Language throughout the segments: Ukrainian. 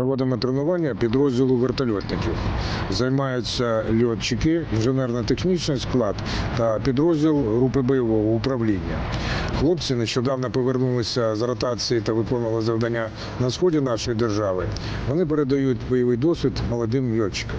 Проводимо тренування підрозділу вертольотників. Займаються льотчики, інженерно-технічний склад та підрозділ групи бойового управління. Хлопці нещодавно повернулися з ротації та виконували завдання на сході нашої держави. Вони передають бойовий досвід молодим льотчикам.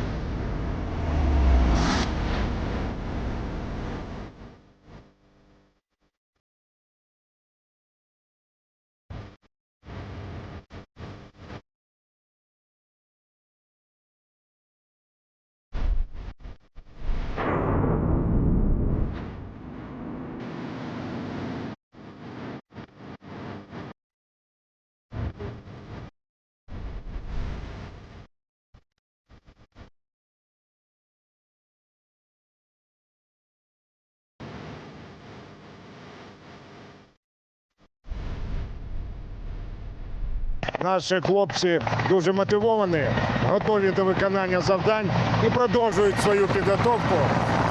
Наші хлопці дуже мотивовані, готові до виконання завдань і продовжують свою підготовку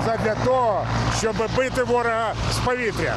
задля того, щоб бити ворога з повітря.